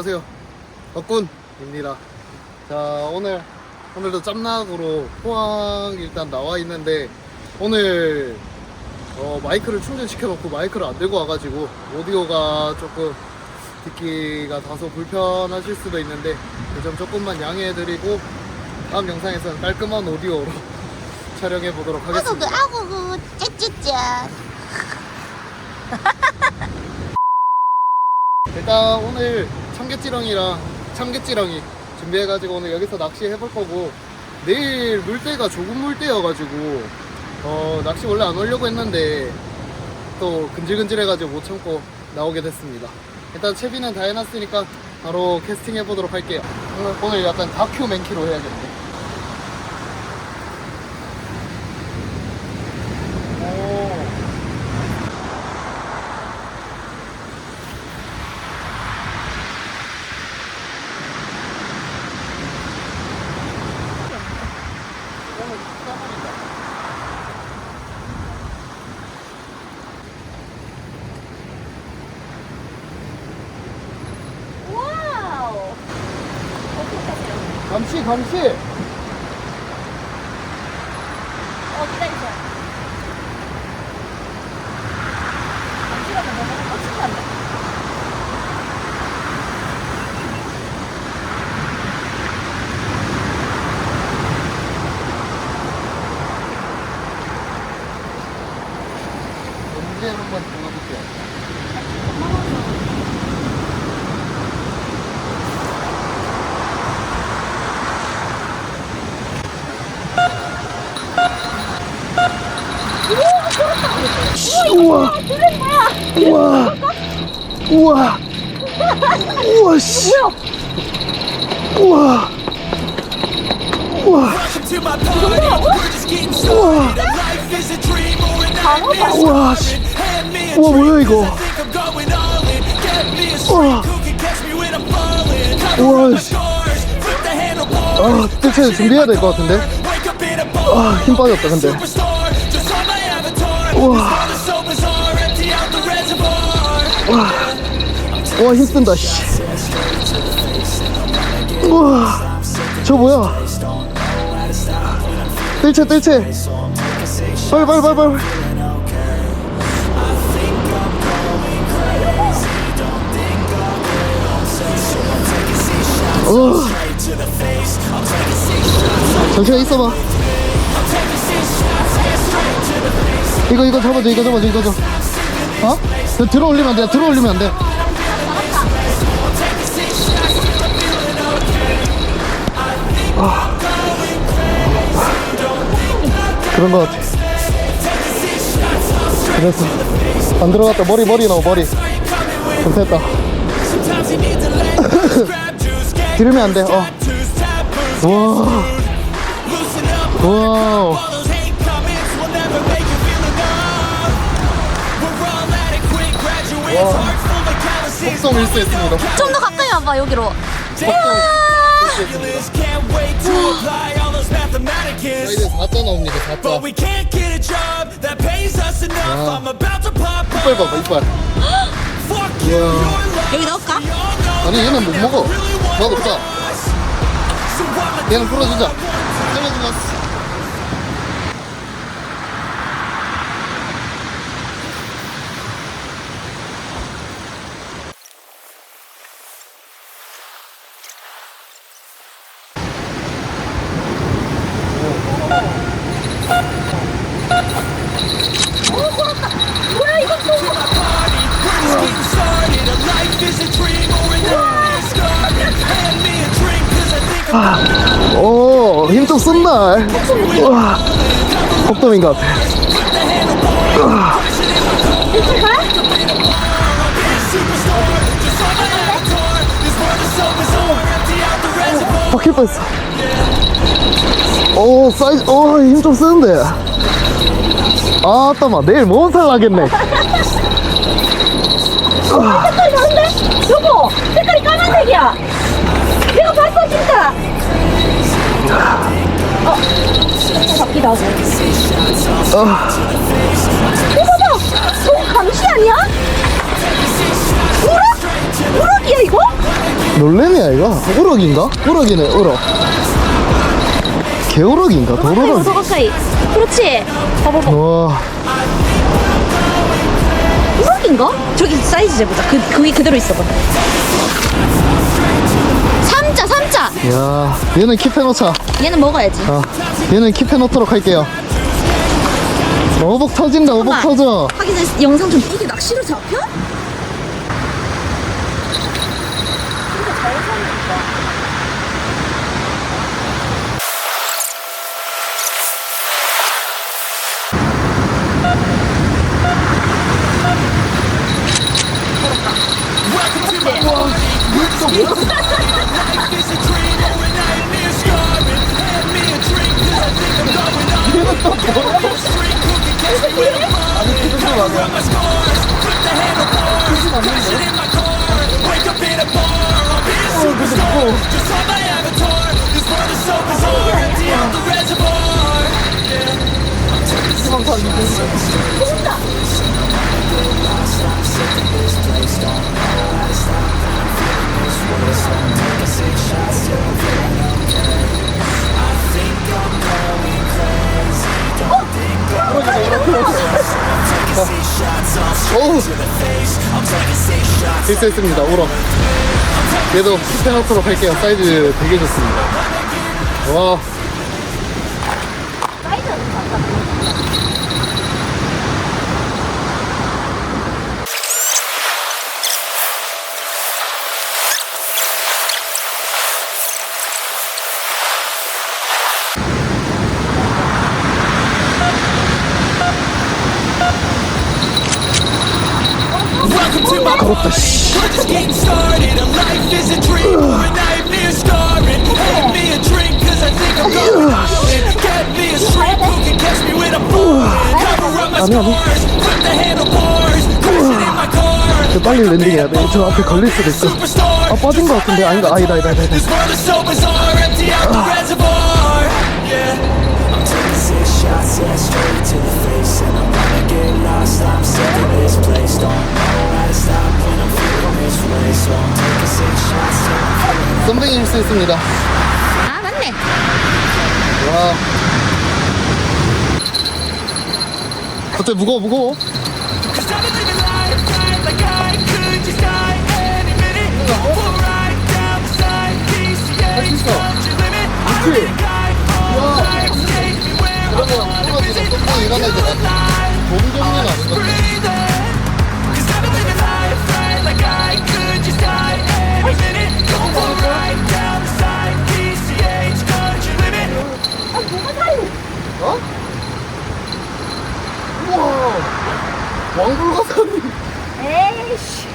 안녕하세요. 덕군입니다. 자, 오늘, 오늘도 짬낙으로 포항 일단 나와 있는데, 오늘, 어, 마이크를 충전시켜 놓고 마이크를 안 들고 와가지고, 오디오가 조금 듣기가 다소 불편하실 수도 있는데, 그 점 조금만 양해해 드리고, 다음 영상에서는 깔끔한 오디오로 촬영해 보도록 하겠습니다. 아구구 짜짜짜 일단 오늘 참깨찌렁이랑 참깨찌렁이 준비해가지고 오늘 여기서 낚시해 볼 거고 내일 물때가 조금 물때여가지고 어 낚시 원래 안 오려고 했는데 또 근질근질해가지고 못 참고 나오게 됐습니다. 일단 채비는 다 해놨으니까 바로 캐스팅 해보도록 할게요. 오늘, 약간 다큐멘키로 해야겠네 오. 오늘 싸버린다. 와우 어떻게 하세요? 감시 감시 어 기다리세요 잠시만요 너무 빡친한데 언제 한번 불러볼게요 우와 우와 우와 우와 씨 우와 우와 nightmare. 우와 씨 우와 뭐야 이거 우와. 우와, 씨. 아 뜰채 준비해야 될 것 같은데. 아, 힘 빠졌다, 근데. 우와. Reservoir. 와 힘쓴다 씨. 우와 저 뭐야? 뜰채 뜰채. 빨리 빨리 빨리 빨리. 어. 잠시만 있어봐. 이거 이거 잡아줘 이거 잡아줘 이거 줘 어? 너 들어 올리면 안 돼 들어 올리면 안돼 그런 거 같아 그래서 안 들어갔다 머리 머리 나오 머리 좀 됐다 들으면 안 돼 어 tattoos, taboos. 와. 와 속성 일수했습니다 좀 더 가까이 와봐 여기로. 이제 4자 나옵니다 4자 But we can't get a job that pays us enough. 와. I'm about to pop 이빨. 봐봐 이빨 life. 여기 넣을까? 아니 얘는 못 먹어. So I'ma 얘는 풀어주자 잘라주마 'cause I think I'm 오, 힘 좀 쓴다. 와, 폭돔인 것 같아. 바뀔 뻔했어. 오, 사이즈, 오, 힘 좀 쓰는데. 아, 따마, 내일 몸살 나겠네. 색깔이 다른데? 여보 색깔이 까만색이야 진짜 어 바뀌다 아, 이거 봐 저거 감시 아니야? 우럭? 우럭이야 이거? 놀래미야 이거? 우럭인가? 우럭이네 우럭 개우럭인가? 도우럭 더 가까이. 그렇지. 봐봐봐. 와 우럭인가? 저기 사이즈 재보자. 그, 거기 그대로 있어봐. 야 얘는 킵해 놓자 얘는 먹어야지. 아 얘는 킵해 놓도록 할게요 어복 터진다 어복 잠깐만. 터져 전에 영상 좀 이게 낚시로 잡혀? 실수했습니다. 우럭 얘도 킵해 놓도록 할게요. 사이즈 되게 좋습니다. 와 Welcome to my 더럽다 씨 We're just getting started. A life is a dream or a nightmare scarring. Hand me a drink 'cause I think I'm going under. Get me a shrink who can catch me with a bullet. Cover up my scars, flip the handlebars, crashing in my car. 저 빨리 랜딩해야 돼저 앞에 걸릴 수도 있어 Superstar. 아 빠진 것 같은데 아니다 아니다 아니다 아니다 This world is so bizarre, empty out the reservoir. Yeah. I'm taking six shots, yeah, straight to the face, and I'm gonna get lost. I'm sick of this place. Don't 썸뱅이 실수했습니다 아, 맞네. 와 어때 무거워 무거워 take me where I wanna visit. Are you alive? 몸종류는 아닌 것 어? 우와 왕불가사님 에이씨.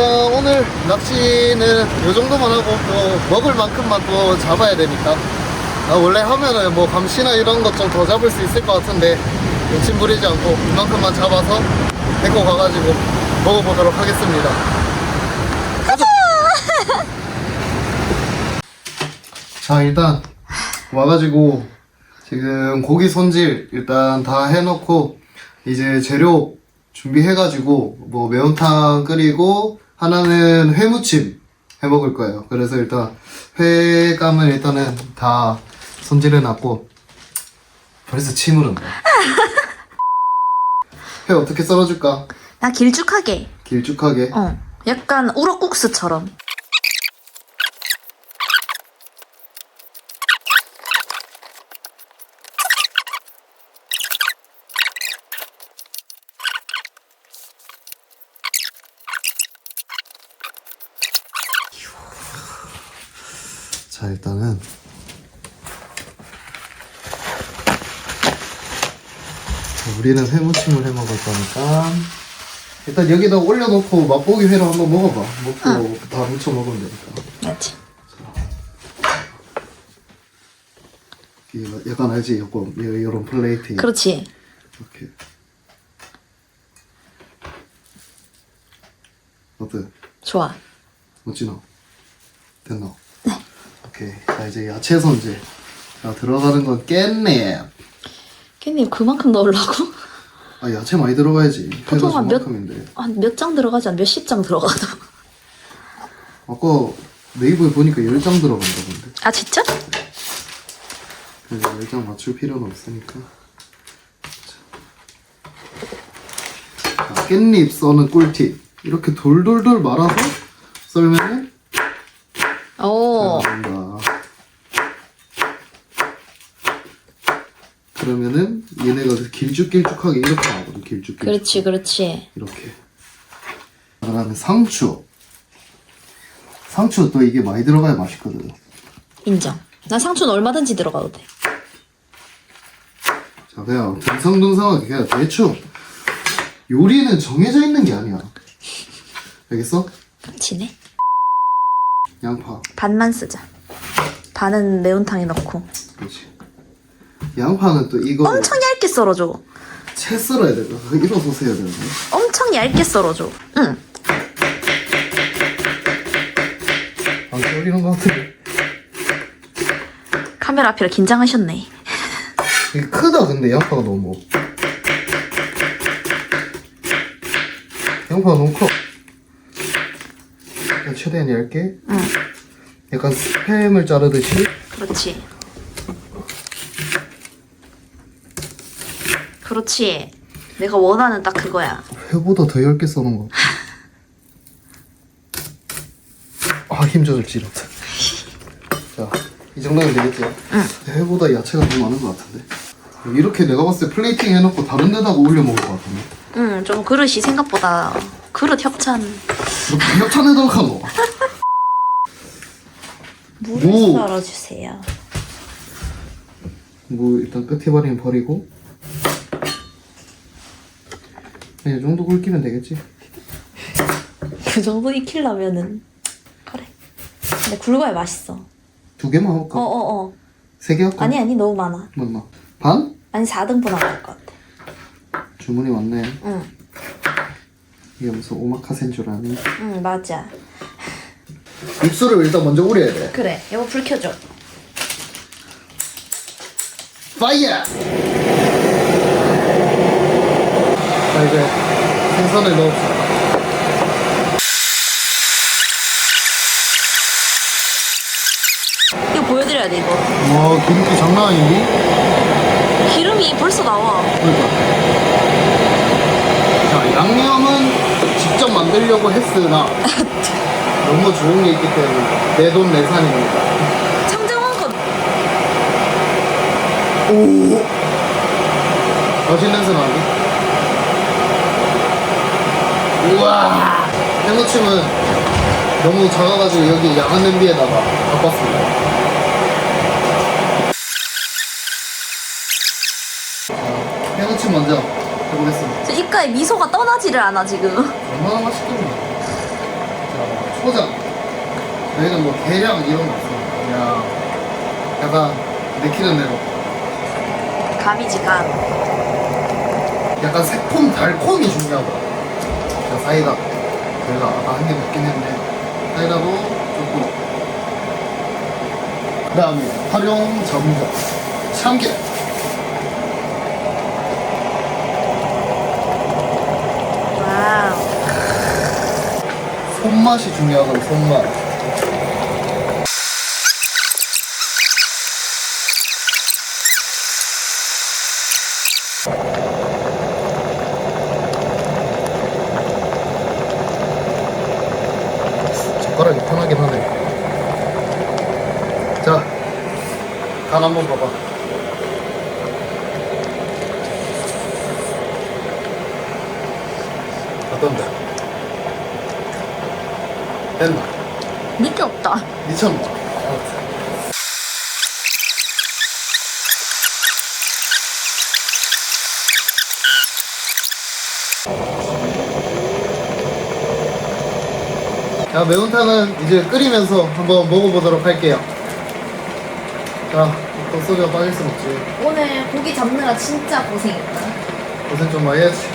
일단 오늘 낚시는 요 정도만 하고 또 먹을 만큼만 또 잡아야 되니까. 아, 원래 하면은 뭐 감시나 이런 것 좀 더 잡을 수 있을 것 같은데 욕심 부리지 않고 이만큼만 잡아서 데리고 가가지고 먹어보도록 하겠습니다. 가자! 자, 일단 와가지고 지금 고기 손질 일단 다 해놓고 이제 재료 준비해가지고 뭐 매운탕 끓이고 하나는 회무침 해 먹을 거예요. 그래서 일단 회감을 일단은 다 손질해 놨고 벌써 침 흐른다. 회 어떻게 썰어줄까? 나 길쭉하게. 길쭉하게. 어. 약간 우럭국수처럼. 자 일단은 자, 우리는 회무침을 해 먹을 거니까 일단 여기다 올려놓고 맛보기 회로 한번 먹어봐 먹고 다 묻혀 먹으면 되니까 맞지? 이게 약간 알지? 요거 이런 플레이팅 그렇지. 이렇게 어때? 좋아. 멋지나? 됐나? 네 오케이 자 이제 야채 손질 자 들어가는 건 깻잎. 깻잎 그만큼 넣으려고? 아 야채 많이 들어가야지. 보통 한 몇- 저만큼인데. 한몇 장 들어가지? 않 몇십 장 들어가도. 아까 네이버에 보니까 10장 들어간다 근데. 아 진짜? 그래서 10장 맞출 필요는 없으니까. 자, 자, 깻잎 써는 꿀팁. 이렇게 돌돌돌 말아서 썰면은 길쭉길쭉하게 이렇게 나거든 길쭉길쭉 그렇지 그렇지. 이렇게 그 다음에 상추 상추 또 이게 많이 들어가야 맛있거든 인정. 난 상추는 얼마든지 들어가도 돼. 자 그냥 듬성듬성하게 그냥 대충 요리는 정해져 있는 게 아니야 알겠어? 깜치네. 양파 반만 쓰자. 반은 매운탕에 넣고. 그렇지 양파는 또 이거 엄청 얇게 썰어줘. 채 썰어야 돼 일어서서 해야 되는데 엄청 얇게 썰어줘. 응. 안 썰리는 것 같은데 카메라 앞이라 긴장하셨네. 이게 크다 근데 양파가 너무 양파가 너무 커 그냥 최대한 얇게 응. 약간 스팸을 자르듯이 그렇지. 그렇지. 내가 원하는 딱 그거야. 회보다 더 얇게 써는 거. 아, 힘 조절 찌렸다. 자, 이 정도면 되겠죠? 응. 회보다 야채가 더 많은 것 같은데. 이렇게 내가 봤을 때 플레이팅 해놓고 다른 데다가 올려 먹을 것 같은데. 응, 좀 그릇이 생각보다 그릇 협찬. 이렇게 협찬에다가 넣어. 물을 무. 썰어주세요. 뭐, 일단 끝에 버리면 버리고. 네, 이 정도 굵기면 되겠지? 그 정도 익히려면은 그래. 근데 굵어야 맛있어. 두 개만 할까? 어어 어. 세 개 할까? 아니 아니 너무 많아. 맞나? 반? 아니 4등분 할것 같아. 주문이 왔네. 응, 이게 무슨 오마카세인 줄 아니? 응 맞아. 육수를 일단 먼저 우려야 돼. 그래, 이거 불 켜줘. 파이어! 자 이제 생선을 넣읍시다 이거 보여드려야 돼 이거. 와 기름기 장난 아니니? 기름이 벌써 나와. 그러니까 자 양념은 직접 만들려고 했으나 너무 좋은 게 있기 때문에 내 돈 내산입니다 청정한 거오 맛있는 냄새 나는데? 우와. 해무침은 너무 작아가지고 여기 야간 냄비에다가 바꿨습니다. 자, 해무침 먼저 해보겠습니다. 저 입가에 미소가 떠나지를 않아 지금. 얼마나 맛있겠냐 자 초장. 저희는 뭐 계량 이런 거 없습니다 그냥 약간 내키는 대로. 감이지가. 약간 새콤 달콤이 중요하고 자 사이다. 저희가 아까 한 개 먹긴 했는데 사이다도 조금 그 다음에 활용 전복 참깨 와우. 손맛이 중요하건 손맛 젓가락이 편하긴 하네 자, 간 한번 봐봐 어떤데? 됐나? 느낌 없다. 미쳤나? 자, 매운탕은 이제 끓이면서 한번 먹어보도록 할게요. 자, 또 소주가 빠질 순 없지. 오늘 고기 잡느라 진짜 고생했다. 고생 좀 많이 했지.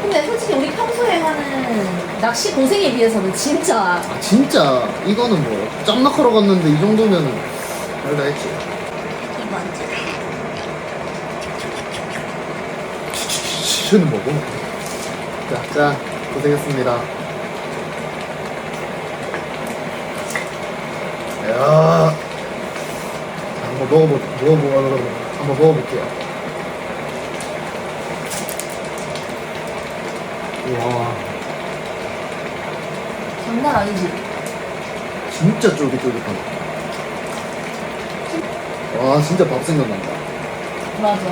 근데 솔직히 우리 평소에 하는 낚시 고생에 비해서는 진짜 아, 진짜, 이거는 뭐, 짬낚하러 갔는데 이 정도면 말다 했지. 이거 안 돼. 치는 뭐고? 자, 자, 고생했습니다. 야, 자, 한번 먹어보, 먹어보, 한번 먹어볼게요. 와, 장난 아니지? 진짜 쫄깃쫄깃하다. 와, 진짜 밥 생각난다. 맞아.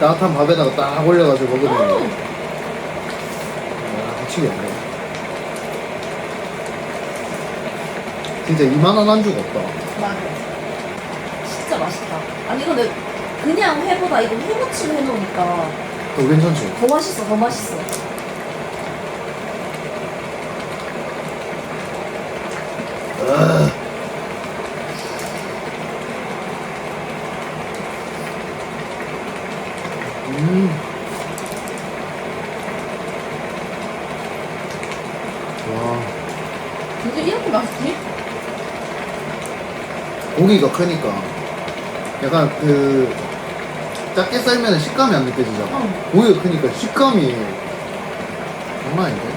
따뜻한 밥에다가 딱 올려가지고 먹으면, 음. 와, 미치겠네. 진짜 이만한 안주가 없다. 맞아. 진짜 맛있다. 아니 근데 그냥 회보다 이거 회무침 해놓으니까 더 괜찮지? 더 맛있어, 더 맛있어. 아. 음. 와, 근데 이렇게 맛있지? 고기가 크니까 약간 그 작게 썰면 식감이 안 느껴지잖아. 응. 고기가 크니까 식감이 장난 아닌데?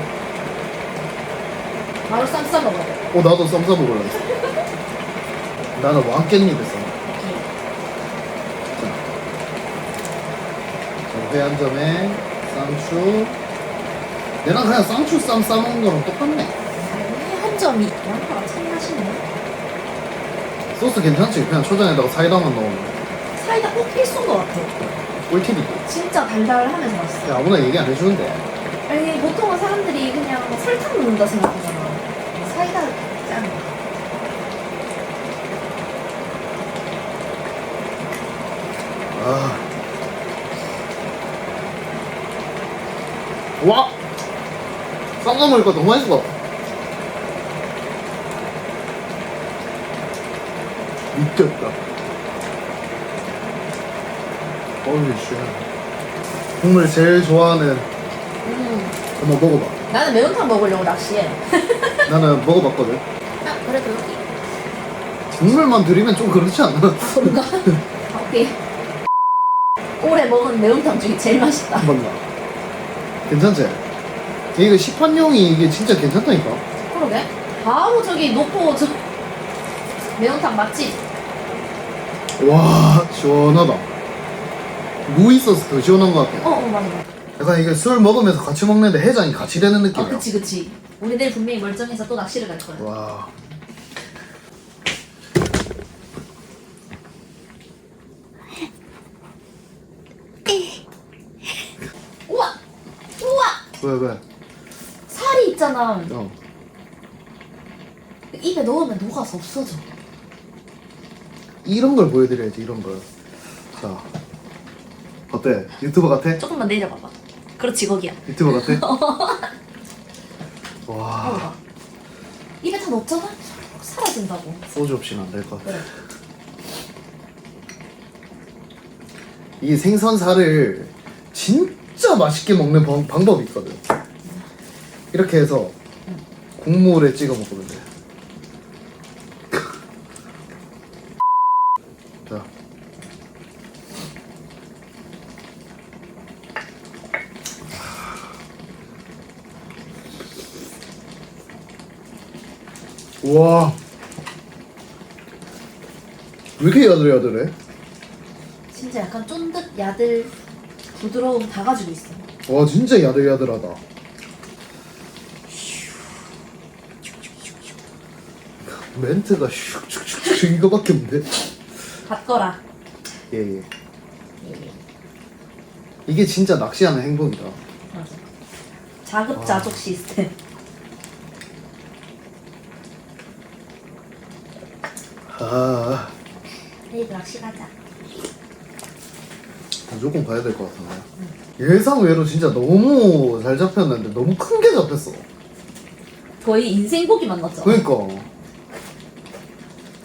바로 쌈 싸 먹어야 돼. 어, 나도 쌈 싸먹을래. 나는 왕깻잎에 싸. 자, 회한 점에 쌍추. 내랑 그냥 쌍추 쌈 싸먹는 거랑 똑같네. 한 점이 양파가 참 맛있네. 소스 괜찮지? 그냥 초장에다가 사이다만 넣으면 사이다 꼭 필수인 것 같아. 꿀팁이지. 진짜 달달하면서 맛있어. 야, 아무나 얘기 안 해주는데. 아니 보통은 사람들이 그냥 설탕 넣는다 생각하잖아. 사이다 짠. 아. 와! 쌈싸 먹으니까 너무 맛있어. 미쳤다. 어우, 씨. 국물 제일 좋아하는 음. 한번 먹어봐. 나는 매운탕 먹으려고 낚시해. 나는 먹어봤거든. 아 그래도 여기. 국물만 들이면 좀 그렇지 않아? 그런가? 아, 오케이. 올해 먹은 매운탕 중에 제일 맛있다. 맞나? 괜찮지? 이거 시판용이 이게 진짜 괜찮다니까? 그러게. 바로 저기 놓고 저 매운탕 맛집. 와, 시원하다. 무 있어서 더 시원한 것 같아. 어, 어 맞아. 맞아. 약간 이게 술 먹으면서 같이 먹는데 해장이 같이 되는 아 느낌이야. 그치 그치. 우리 내일 분명히 멀쩡해서 또 낚시를 갈 거야. 와. 우와! 우와! 왜, 왜? 살이 있잖아. 어. 입에 넣으면 녹아서 없어져. 이런 걸 보여드려야지, 이런 걸. 자. 어때? 유튜버 같아? 조금만 내려봐봐. 그렇지 거기야. 유튜버 같아? 와. 봐봐. 입에 다 넣었잖아? 사라진다고. 소주 없이는 안 될 것 같아. 그래. 이 생선살을 진짜 맛있게 먹는 방, 방법이 있거든. 이렇게 해서 국물에 찍어 먹으면 돼. 우와. 왜 이렇게 야들야들해? 진짜 약간 쫀득 야들 부드러움 다 가지고 있어. 와 진짜 야들야들하다. 멘트가 슉슉슉슉 이거밖에 없는데? 받거라. 예예. 이게 진짜 낚시하는 행복이다. 맞아. 자급자족 시스템. 아 내일 낚시 가자. 무조건 가야 될 것 같은데. 예상 외로 진짜 너무 잘 잡혔는데 너무 큰 게 잡혔어. 거의 인생 고기 만났잖아. 그러니까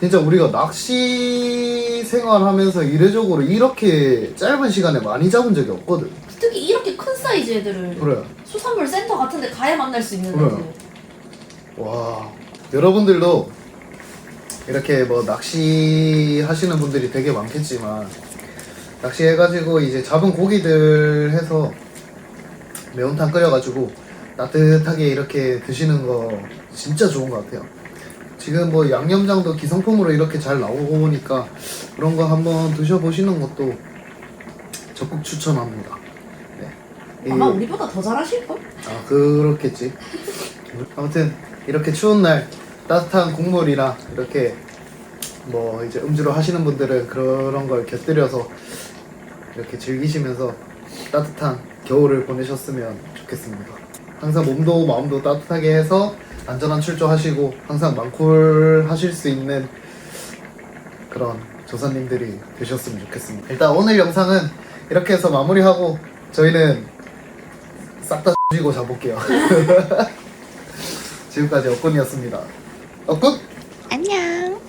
진짜 우리가 낚시 생활하면서 이례적으로 이렇게 짧은 시간에 많이 잡은 적이 없거든. 특히 이렇게 큰 사이즈 애들을 그래. 수산물 센터 같은데 가야 만날 수 있는 그래. 애들. 와 여러분들도 이렇게 뭐 낚시 하시는 분들이 되게 많겠지만 낚시해가지고 이제 잡은 고기들 해서 매운탕 끓여가지고 따뜻하게 이렇게 드시는 거 진짜 좋은 것 같아요. 지금 뭐 양념장도 기성품으로 이렇게 잘 나오니까 그런 거 한번 드셔보시는 것도 적극 추천합니다. 네. 아마 이- 우리보다 더 잘하실걸? 아 그렇겠지 아무튼 이렇게 추운 날 따뜻한 국물이랑 이렇게 뭐 이제 음주로 하시는 분들은 그런 걸 곁들여서 이렇게 즐기시면서 따뜻한 겨울을 보내셨으면 좋겠습니다 항상 몸도 마음도 따뜻하게 해서 안전한 출조하시고 항상 망콜 하실 수 있는 그런 조사님들이 되셨으면 좋겠습니다 일단 오늘 영상은 이렇게 해서 마무리하고 저희는 싹다 쥐고 자볼게요. 지금까지 억군이었습니다. 어, 끝. 안녕.